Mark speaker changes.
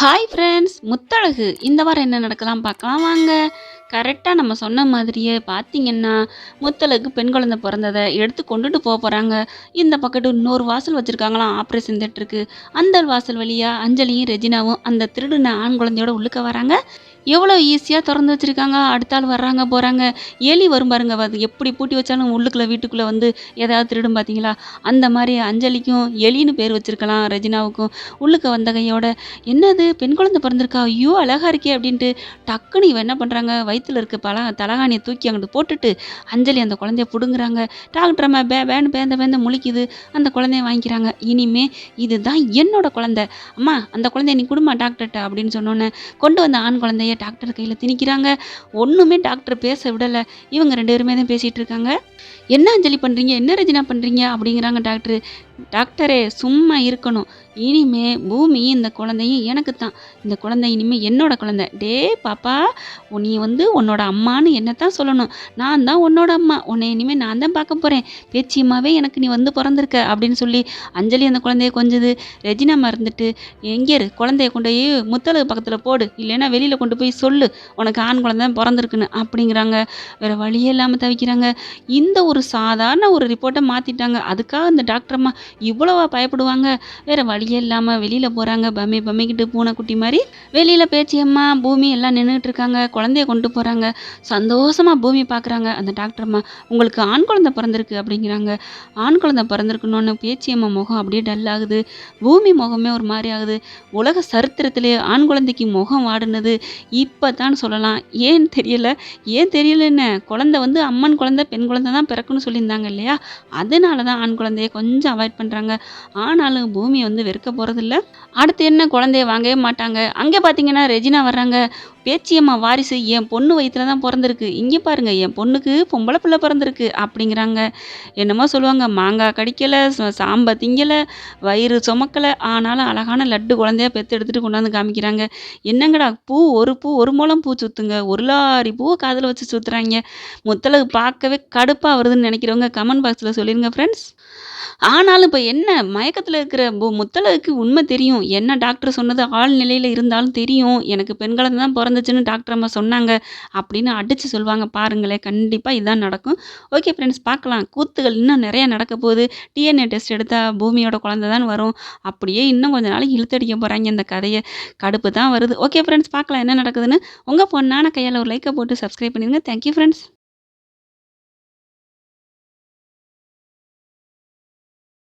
Speaker 1: Hi friends Muthazhagu. இந்த வாரம் என்ன நடக்கலாம் பார்க்கலாம். வாங்க. கரெக்டாக நம்ம சொன்ன மாதிரியே பார்த்தீங்கன்னா முத்தலுக்கு பெண் குழந்தை பிறந்ததை எடுத்து கொண்டுட்டு போக போகிறாங்க இந்த பக்கத்து இன்னொரு வாசல் வச்சுருக்காங்களாம் ஆப்ரேஷன் தேட்டருக்கு அந்த வாசல் வழியாக அஞ்சலியும் ரெஜினாவும் அந்த திருடுன ஆண் குழந்தையோட உள்ளுக்க வராங்க. எவ்வளோ ஈஸியாக திறந்து வச்சுருக்காங்க அடுத்த ஆள் வர்றாங்க போகிறாங்க எலி வரும் பாருங்க அது எப்படி பூட்டி வச்சாலும் உள்ளுக்குள்ளே வீட்டுக்குள்ளே வந்து ஏதாவது திருடும் பார்த்தீங்களா அந்த மாதிரி அஞ்சலிக்கும் எலின்னு பேர் வச்சுருக்கலாம் ரெஜினாவுக்கும். உள்ளுக்க வந்த கையோட என்னது பெண் குழந்தை பிறந்திருக்கா? ஐயோ அழகாக இருக்கே அப்படின்ட்டு டக்குன்னு இவன் என்ன பண்ணுறாங்க வயிற்றில் இருக்க பல தலகாணியை தூக்கி அங்கிட்டு போட்டுட்டு அஞ்சலி அந்த குழந்தைய பிடுங்குறாங்க. டாக்டர் அம்மா பே பேன்னு பேந்த பேந்த முழிக்குது. அந்த குழந்தைய வாங்கிக்கிறாங்க. இனிமே இதுதான் என்னோட குழந்தை. அம்மா அந்த குழந்தைய நீ கொடுமா டாக்டர்கிட்ட அப்படின்னு சொன்னோன்னே கொண்டு வந்த ஆண் குழந்தைய டாக்டர் கையில் திணிக்கிறாங்க. ஒன்றுமே டாக்டர் பேச விடலை. இவங்க ரெண்டு பேருமே தான் பேசிகிட்டு இருக்காங்க. என்ன அஞ்சலி பண்ணுறீங்க என்ன ரஜினா பண்ணுறீங்க அப்படிங்கிறாங்க டாக்டர். டாக்டரே சும்மா இருக்கணும். இனிமே பூமி இந்த குழந்தையும் எனக்கு தான். இந்த குழந்தை இனிமே என்னோட குழந்தை. டே பாப்பா நீ வந்து உன்னோட அம்மான்னு என்ன தான் சொல்லணும். நான் தான் உன்னோட அம்மா. உன்னை இனிமேல் நான் தான் பார்க்க போகிறேன் பேச்சியம்மாவே எனக்கு நீ வந்து பிறந்திருக்க அப்படின்னு சொல்லி அஞ்சலி அந்த குழந்தைய கொஞ்சது. ரெஜினா மறந்துட்டு எங்கே இரு குழந்தைய கொண்டு போய் முத்தலகு பக்கத்தில் போடு. இல்லைன்னா வெளியில் கொண்டு போய் சொல்லு. உனக்கு ஆண் குழந்தை தான் பிறந்திருக்குன்னு அப்படிங்கிறாங்க. வேறு வழியே இல்லாமல் தவிக்கிறாங்க. இந்த ஒரு சாதாரண ஒரு ரிப்போர்ட்டை மாற்றிட்டாங்க அதுக்காக இந்த டாக்டர் அம்மா பயப்படுவாங்க. வேறு வழியே இல்லாமல் வெளியில் போகிறாங்க பம்மி பம்மிக்கிட்டு பூனைக்குட்டி மாதிரி வெளியில் பேச்சியம்மா பூமி எல்லாம் நின்றுட்டு இருக்காங்க. குழந்தைய கொண்டு போகிறாங்க சந்தோஷமாக பூமி பார்க்குறாங்க அந்த டாக்டர் அம்மா உங்களுக்கு ஆண் குழந்தை பிறந்திருக்கு அப்படிங்கிறாங்க. ஆண் குழந்தை பிறந்திருக்குன்னு பேச்சியம்மா முகம் அப்படியே டல் ஆகுது. பூமி முகமே ஒரு மாதிரி ஆகுது. உலக சரித்திரத்திலே ஆண் குழந்தைக்கு முகம் வாடினது இப்போ தான் சொல்லலாம். ஏன் தெரியல? ஏன் தெரியலன்னு குழந்தை வந்து அம்மன் குழந்தை பெண் குழந்தை தான் பிறக்குன்னு சொல்லியிருந்தாங்க இல்லையா? அதனால தான் ஆண் குழந்தைய கொஞ்சம் அவாய்ட் பண்ணுறாங்க ஆனாலும் பூமியை வந்து வெறுக்க போகிறதில்ல அடுத்து என்ன? குழந்தைய வாங்கவே மாட்டாங்க. அங்கே பார்த்தீங்கன்னா ரெஜினா வர்றாங்க. பேச்சியம்மா வாரிசு என் பொண்ணு வயிற்றுல தான் பிறந்திருக்கு. இங்கே பாருங்க என் பொண்ணுக்கு பொம்பளை பிள்ளை பிறந்திருக்கு அப்படிங்கிறாங்க. என்னமோ சொல்லுவாங்க மாங்காய் கடிக்கலை சாம்பை திங்கலை வயிறு சுமக்கலை ஆனாலும் அழகான லட்டு குழந்தையா பெற்று எடுத்துகிட்டு கொண்டாந்து காமிக்கிறாங்க. என்னங்கடா பூ ஒரு பூ ஒரு மூலம் பூ சுற்றுங்க ஒரு லாரி பூவை காதில் வச்சு சுற்றுறாங்க முத்தலகு பார்க்கவே கடுப்பாக வருதுன்னு நினைக்கிறவங்க கமெண்ட் பாக்ஸில் சொல்லிடுங்க ஃப்ரெண்ட்ஸ் ஆனாலும் இப்போ என்ன? மயக்கத்தில் இருக்கிற பு முத்தழகுக்கு உண்மை தெரியும். என்ன டாக்டர் சொன்னது? ஆள் நிலையில் இருந்தாலும் தெரியும். எனக்கு பெண் குழந்தை தான் பிறந்துச்சுன்னு டாக்டர் அம்மா சொன்னாங்க அப்படின்னு அடித்து சொல்லுவாங்க. பாருங்களேன் கண்டிப்பாக இதான் நடக்கும். ஓகே ஃப்ரெண்ட்ஸ் பார்க்கலாம். கூத்துகள் இன்னும் நிறையா நடக்க போகுது. டிஎன்ஏ டெஸ்ட் எடுத்தால் பூமியோட குழந்தை தான் வரும். அப்படியே இன்னும் கொஞ்ச நாள் இழுத்தடிக்க போகிறாங்க இந்த கதையை. கடுப்பு தான் வருது. ஓகே ஃப்ரெண்ட்ஸ் பார்க்கலாம் என்ன நடக்குதுன்னு. உங்கள் பொண்ணான கையால் ஒரு லைக்கை போட்டு சப்ஸ்கிரைப் பண்ணிடுங்க. Thank you friends